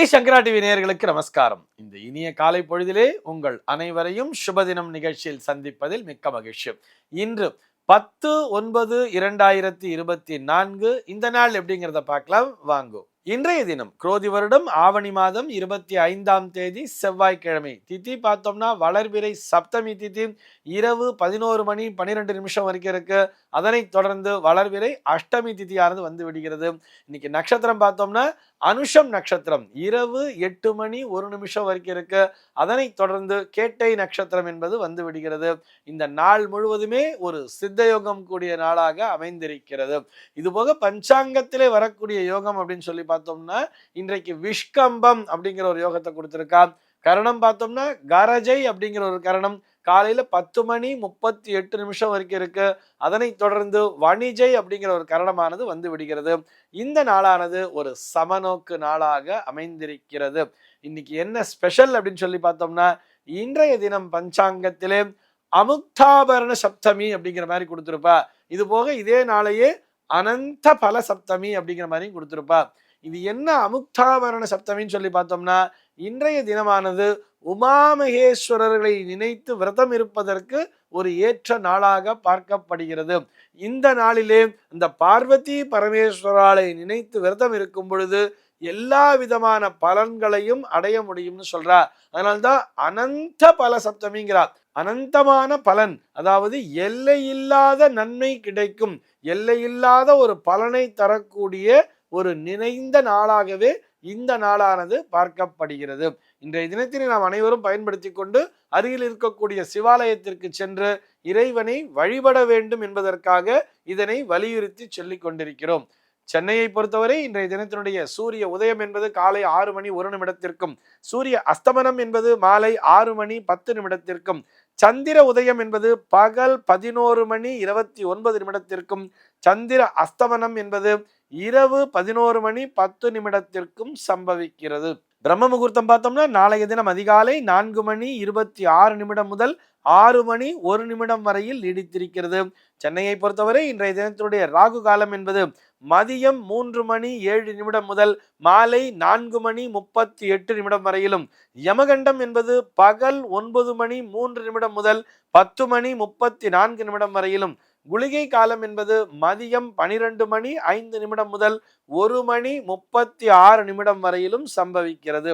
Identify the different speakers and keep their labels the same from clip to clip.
Speaker 1: ஸ்ரீ சங்கரா TV நேயர்களுக்கு நமஸ்காரம். இந்த இனிய காலை பொழுதிலே உங்கள் அனைவரையும் சுபதினம் நிகழ்ச்சியில் சந்திப்பதில் மிக்க மகிழ்ச்சி. இன்று பத்து ஒன்பது இரண்டாயிரத்தி இருபத்தி நான்கு இந்த நாள் எப்படிங்கிறத பார்க்கலாம். வாங்கும் இன்றைய தினம் குரோதி வருடம் ஆவணி மாதம் இருபத்தி ஐந்தாம் தேதி செவ்வாய்க்கிழமை. திதி பார்த்தோம்னா வளர்பிறை சப்தமி திதி. இரவு பதினோரு மணி பன்னிரெண்டு நிமிஷம் வரைக்கும் இருக்கு. அதனைத் தொடர்ந்து வளர்விரை அஷ்டமி திதியானது வந்து விடுகிறது. இன்னைக்கு நட்சத்திரம் பார்த்தோம்னா அனுஷம் நட்சத்திரம். இரவு எட்டு மணி ஒரு நிமிஷம் வரைக்கும் இருக்கு. அதனைத் தொடர்ந்து கேட்டை நட்சத்திரம் என்பது வந்து விடுகிறது. இந்த நாள் முழுவதுமே ஒரு சித்த யோகம் கூடிய நாளாக அமைந்திருக்கிறது. இது போக பஞ்சாங்கத்திலே வரக்கூடிய யோகம் அப்படின்னு சொல்லி பார்த்தோம்னா இன்றைக்கு விஷ்கம்பம் அப்படிங்கிற ஒரு யோகத்தை கொடுத்துருக்கா. கரணம் பார்த்தோம்னா கரஜை அப்படிங்கிற ஒரு கரணம். காலையில் பத்து மணி முப்பத்தி எட்டு நிமிஷம் வரைக்கும் இருக்கு அதனைத் தொடர்ந்து வணிஜை அப்படிங்கிற ஒரு கரணமானது வந்து விடுகிறது. இந்த நாளானது ஒரு சமநோக்கு நாளாக அமைந்திருக்கிறது. இன்னைக்கு என்ன ஸ்பெஷல் அப்படின்னு சொல்லி பார்த்தோம்னா இன்றைய தினம் பஞ்சாங்கத்திலே அமுக்தாபரண சப்தமி அப்படிங்கிற மாதிரி கொடுத்துருப்பா. இது போக இதே நாளையே அனந்த பல சப்தமி அப்படிங்கிற மாதிரியும் கொடுத்துருப்பா. இது என்ன அமுக்தாபரண சப்தமின்னு சொல்லி பார்த்தோம்னா இன்றைய தினமானது உமாமகேஸ்வரர்களை நினைத்து விரதம் இருப்பதற்கு ஒரு ஏற்ற நாளாக பார்க்கப்படுகிறது. இந்த நாளிலே இந்த பார்வதி பரமேஸ்வராலை நினைத்து விரதம் இருக்கும் பொழுது எல்லா விதமான பலன்களையும் அடைய முடியும்னு சொல்றார் அதனால்தான் அனந்த பல சப்தமிங்கிறார். அனந்தமான பலன் அதாவது எல்லையில்லாத நன்மை கிடைக்கும். எல்லையில்லாத ஒரு பலனை தரக்கூடிய ஒரு நினைந்த நாளாகவே இந்த நாளானது பார்க்கப்படுகிறது. இன்றைய தினத்தினை நாம் அனைவரும் பயன்படுத்தி கொண்டு அருகில் இருக்கக்கூடிய சிவாலயத்திற்கு சென்று இறைவனை வழிபட வேண்டும் என்பதற்காக இதனை வலியுறுத்தி சொல்லிக் கொண்டிருக்கிறோம். சென்னையை பொறுத்தவரை இன்றைய தினத்தினுடைய சூரிய உதயம் என்பது காலை ஆறு மணி ஒரு நிமிடத்திற்கும் சூரிய அஸ்தமனம் என்பது மாலை ஆறு மணி பத்து நிமிடத்திற்கும் சந்திர உதயம் என்பது பகல் பதினோரு மணி இருபத்தி ஒன்பது நிமிடத்திற்கும் சந்திர அஸ்தமனம் என்பது இரவு பதினோரு மணி பத்து நிமிடத்திற்கும் சம்பவிக்கிறது. பிரம்ம முகூர்த்தம் பார்த்தோம்னா நாளைய தினம் அதிகாலை நான்கு மணி இருபத்தி ஆறு நிமிடம் முதல் ஆறு மணி ஒரு நிமிடம் வரையில் நீடித்திருக்கிறது. சென்னையை பொறுத்தவரை இன்றைய தினத்தினுடைய ராகு காலம் என்பது மதியம் மூன்று மணி ஏழு நிமிடம் முதல் மாலை நான்கு மணி முப்பத்தி எட்டு நிமிடம் வரையிலும். யமகண்டம் என்பது பகல் ஒன்பது மணி மூன்று நிமிடம் முதல் பத்து மணி முப்பத்தி நான்கு நிமிடம் வரையிலும். குளிகை காலம் என்பது மதியம் பனிரெண்டு மணி ஐந்து நிமிடம் முதல் ஒரு மணி முப்பத்தி ஆறு நிமிடம் வரையிலும் சம்பவிக்கிறது.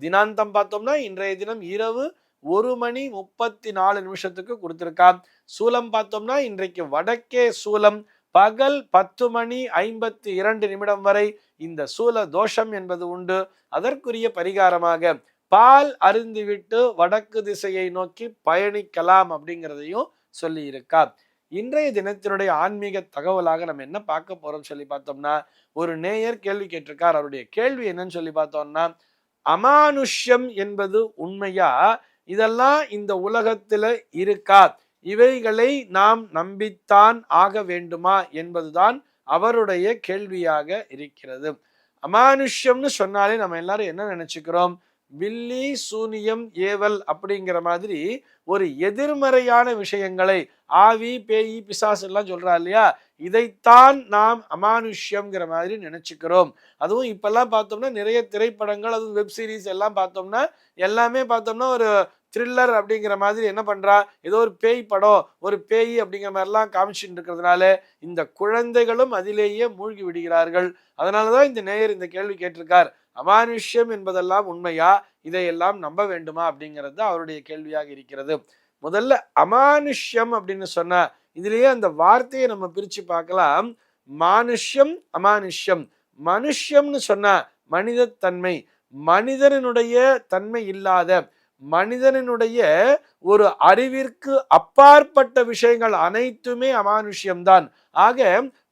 Speaker 1: தினாந்தம் பார்த்தோம்னா இன்றைய தினம் இரவு ஒரு மணி முப்பத்தி நாலு நிமிஷத்துக்கு கொடுத்திருக்கா சூலம் பார்த்தோம்னா இன்றைக்கு வடக்கே சூலம் பகல் பத்து மணி ஐம்பத்தி இரண்டு நிமிடம் வரை இந்த சூல தோஷம் என்பது உண்டு. அதற்குரிய பரிகாரமாக பால் அருந்திவிட்டு வடக்கு திசையை நோக்கி பயணிக்கலாம் அப்படிங்கிறதையும் சொல்லி இன்றைய தினத்தினுடைய ஆன்மீக தகவலாக நம்ம என்ன பார்க்க போறோம் சொல்லி பார்த்தோம்னா ஒரு நேயர் கேள்வி கேட்டிருக்கார். அவருடைய கேள்வி என்னன்னு சொல்லி பார்த்தோம்னா அமானுஷ்யம் என்பது உண்மையா? இதெல்லாம் இந்த உலகத்துல இருக்கா? இவைகளை நாம் நம்பித்தான் ஆக வேண்டுமா? என்பதுதான் அவருடைய கேள்வியாக இருக்கிறது. அமானுஷ்யம்னு சொன்னாலே நம்ம எல்லாரும் என்ன நினைச்சுக்கிறோம்? வில்லி சூனியம் ஏவல் அப்படிங்கிற மாதிரி ஒரு எதிர்மறையான விஷயங்களை ஆவி பேய் பிசாசு எல்லாம் சொல்றா இல்லையா? இதைத்தான் நாம் அமானுஷ்யம்ங்கிற மாதிரி நினைச்சுக்கிறோம். அதுவும் இப்பெல்லாம் பார்த்தோம்னா நிறைய திரைப்படங்கள் அதுவும் வெப் சீரிஸ் எல்லாம் பார்த்தோம்னா எல்லாமே பார்த்தோம்னா ஒரு த்ரில்லர் அப்படிங்கிற மாதிரி என்ன பண்றா? ஏதோ ஒரு பேய் படம் ஒரு பேய் அப்படிங்கிற மாதிரிலாம் காமிச்சுட்டு இருக்கிறதுனால இந்த குழந்தைகளும் அதிலேயே மூழ்கி விடுகிறார்கள். அதனாலதான் இந்த நேயர் இந்த கேள்வி கேட்டிருக்கார். அமானுஷ்யம் என்பதெல்லாம் உண்மையா? இதையெல்லாம் நம்ப வேண்டுமா? அப்படிங்கிறது அவருடைய கேள்வியாக இருக்கிறது. முதல்ல அமானுஷ்யம் அப்படின்னு சொன்ன இதுலயே அந்த வார்த்தையை நம்ம பிரிச்சு பார்க்கலாம். மானுஷ்யம் அமானுஷ்யம். மனுஷ்யம்னு சொன்னா மனிதத்தன்மை. மனிதனுடைய தன்மை இல்லாத மனிதனுடைய ஒரு அறிவிற்கு அப்பாற்பட்ட விஷயங்கள் அனைத்துமே அமானுஷ்யம்தான். ஆக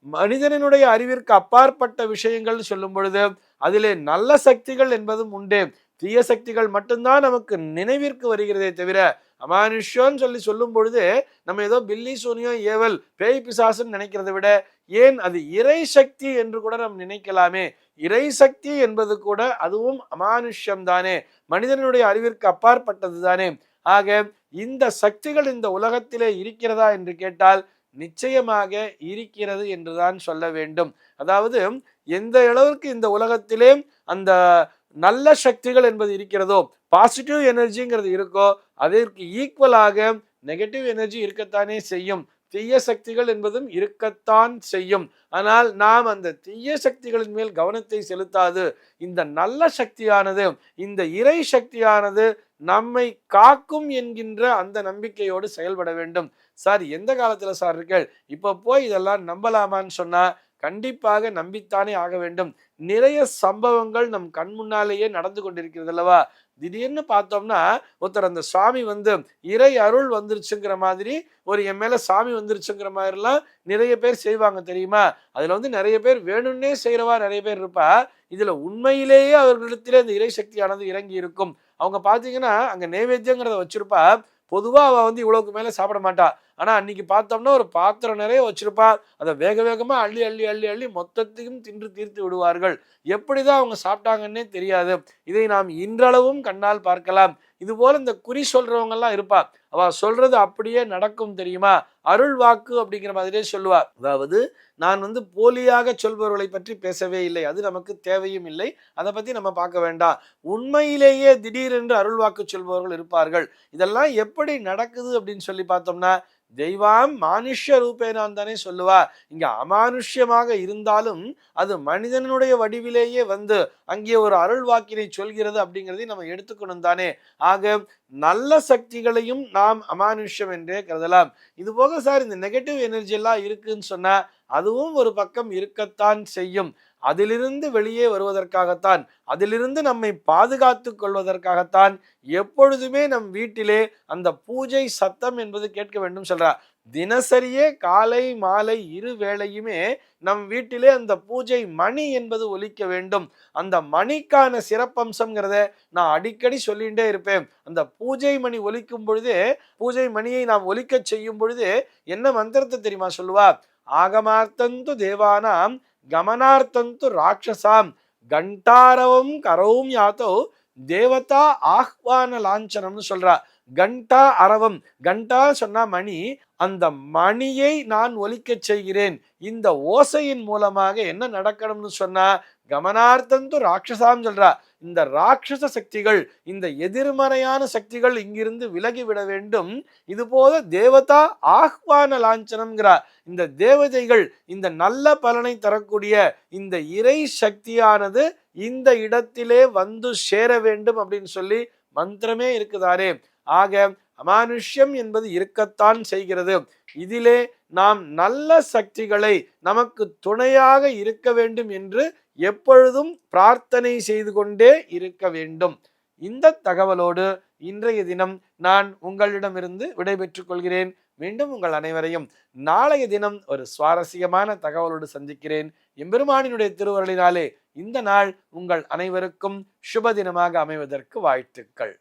Speaker 1: மனிதனுடைய அறிவிற்கு அப்பாற்பட்ட விஷயங்கள் சொல்லும் பொழுது அதிலே நல்ல சக்திகள் என்பதும் உண்டு. தீய சக்திகள் மட்டும்தான் நமக்கு நினைவிற்கு வருகிறதே தவிர அமானுஷ்யம்னு சொல்லி சொல்லும் பொழுது நம்ம ஏதோ பில்லி சூனியோ ஏவல் பேய் பிசாசுன்னு நினைக்கிறத விட ஏன் அது இறை சக்தி என்று கூட நாம் நினைக்கலாமே? இறை சக்தி என்பது கூட அதுவும் அமானுஷ்யம் தானே. மனிதனுடைய அறிவிற்கு அப்பாற்பட்டது தானே. ஆக இந்த சக்திகள் இந்த உலகத்திலே இருக்கிறதா என்று கேட்டால் நிச்சயமாக இருக்கிறது என்றுதான் சொல்ல வேண்டும். அதாவது எந்த அளவுக்கு இந்த உலகத்திலே அந்த நல்ல சக்திகள் என்பது இருக்கிறதோ பாசிட்டிவ் எனர்ஜிங்கிறது இருக்கோ அதற்கு ஈக்குவலாக நெகட்டிவ் எனர்ஜி இருக்கத்தானே செய்யும். தீய சக்திகள் என்பதும் இருக்கத்தான் செய்யும். ஆனால் நாம் அந்த தீய சக்திகளின் மேல் கவனத்தை செலுத்தாது. இந்த நல்ல சக்தியானது இந்த இறை சக்தியானது நம்மை காக்கும் என்கின்ற அந்த நம்பிக்கையோடு செயல்பட வேண்டும். சார் எந்த காலத்தில் சார் இருக்கள் இப்போ போய் இதெல்லாம் நம்பலாமான்னு சொன்னால் கண்டிப்பாக நம்பித்தானே ஆக வேண்டும். நிறைய சம்பவங்கள் நம் கண் முன்னாலேயே நடந்து கொண்டிருக்கிறது அல்லவா? திடீர்னு பார்த்தோம்னா ஒருத்தர் அந்த சுவாமி வந்து இறை அருள் வந்துருச்சுங்கிற மாதிரி ஒரு என் மேலே சாமி வந்துருச்சுங்கிற மாதிரிலாம் நிறைய பேர் செய்வாங்க தெரியுமா? அதில் வந்து நிறைய பேர் வேணும்னே செய்கிறவா நிறைய பேர் இருப்பா. இதில் உண்மையிலேயே அவர்களிடத்திலே அந்த இறை சக்தியானது இறங்கி இருக்கும் அவங்க பார்த்தீங்கன்னா அங்கே நைவேத்தியங்கிறத வச்சுருப்பா. பொதுவாக அவள் வந்து இவ்வளவுக்கு மேலே சாப்பிட மாட்டா. ஆனால் அன்னைக்கு பார்த்தோம்னா ஒரு பாத்திரம் நிறைய வச்சிருப்பாள் அதை வேக வேகமாக அள்ளி அள்ளி அள்ளி அள்ளி மொத்தத்தையும் தின்று தீர்த்து விடுவார்கள். எப்படி தான் அவங்க சாப்பிட்டாங்கன்னே தெரியாது. இதை நாம் இன்றளவும் கண்ணால் பார்க்கலாம். இது போல இந்த குறி சொல்றவங்க எல்லாம் இருப்பா. அவ சொல்றது அப்படியே நடக்கும் தெரியுமா? அருள் வாக்கு அப்படிங்கிற மாதிரியே சொல்லுவா. அதாவது நான் வந்து போலியாக சொல்பவர்களை பற்றி பேசவே இல்லை. அது நமக்கு தேவையும் இல்லை. அதை பத்தி நம்ம பார்க்க வேண்டாம். உண்மையிலேயே திடீரென்று அருள் வாக்கு சொல்பவர்கள் இருப்பார்கள். இதெல்லாம் எப்படி நடக்குது அப்படின்னு சொல்லி பார்த்தோம்னா தெய்வாம் மானுஷ்ய ரூபேனான் தானே சொல்லுவா. இங்க அமானுஷ்யமாக இருந்தாலும் அது மனிதனுடைய வடிவிலேயே வந்து அங்கே ஒரு அருள் வாக்கினை சொல்கிறது அப்படிங்கிறதை நம்ம எடுத்துக்கணும் தானே. ஆக நல்ல சக்திகளையும் நாம் அமானுஷ்யம் என்றே கருதலாம். இது போக சார் இந்த நெகட்டிவ் எனர்ஜி எல்லாம் இருக்குன்னு சொன்னா அதுவும் ஒரு பக்கம் இருக்கத்தான் செய்யும். அதிலிருந்து வெளியே வருவதற்காகத்தான் அதிலிருந்து நம்மை பாதுகாத்து கொள்வதற்காகத்தான் எப்பொழுதுமே நம் வீட்டிலே அந்த பூஜை சத்தம் என்பது கேட்க வேண்டும் சொல்றார். தினசரியே காலை மாலை இரு வேளையுமே நம் வீட்டிலே அந்த பூஜை மணி என்பது ஒலிக்க வேண்டும். அந்த மணிக்கான சிறப்பம்சம்ங்கிறத நான் அடிக்கடி சொல்லிகிட்டே இருப்பேன். அந்த பூஜை மணி ஒலிக்கும் பொழுதே பூஜை மணியை நாம் ஒலிக்க செய்யும் பொழுது என்ன மந்திரத்தை தெரியுமா சொல்லுவா? ஆகமார்த்தந்து தேவானாம் கமனார்த்தந்து ராட்சசாம் கண்டாரவம் கரவும் யாத்தோ தேவதா ஆஹ்வான லாஞ்சனம்னு சொல்றா. கண்டா அரவம் கண்டா சொன்னா மணி அந்த மணியை நான் ஒலிக்க செய்கிறேன். இந்த ஓசையின் மூலமாக என்ன நடக்கணும்னு சொன்னா கமனார்த்தந்து ராட்சசாம் சொல்றா. இந்த ராட்சச சக்திகள் இந்த எதிர்மறையான சக்திகள் இங்கிருந்து விலகி விட வேண்டும். இது போல தேவதா ஆஹ்வான லாஞ்சனம்ங்கிறா. இந்த தேவதைகள் இந்த நல்ல பலனை தரக்கூடிய இந்த இறை சக்தியானது இந்த இடத்திலே வந்து சேர வேண்டும் அப்படின்னு சொல்லி மந்திரமே இருக்குதாரே. ஆக அமானுஷ்யம் என்பது இருக்கத்தான் செய்கிறது. இதிலே நாம் நல்ல சக்திகளை நமக்கு துணையாக இருக்க வேண்டும் என்று எப்பொழுதும் பிரார்த்தனை செய்து கொண்டே இருக்க வேண்டும். இந்த தகவலோடு இன்றைய தினம் நான் உங்களிடமிருந்து விடைபெற்றுக் கொள்கிறேன். மீண்டும் உங்கள் அனைவரையும் நாளைய தினம் ஒரு சுவாரஸ்யமான தகவலோடு சந்திக்கிறேன். எம்பெருமானினுடைய திருவருளினாலே இந்த நாள் உங்கள் அனைவருக்கும் சுப தினமாக அமைவதற்கு வாழ்த்துக்கள்.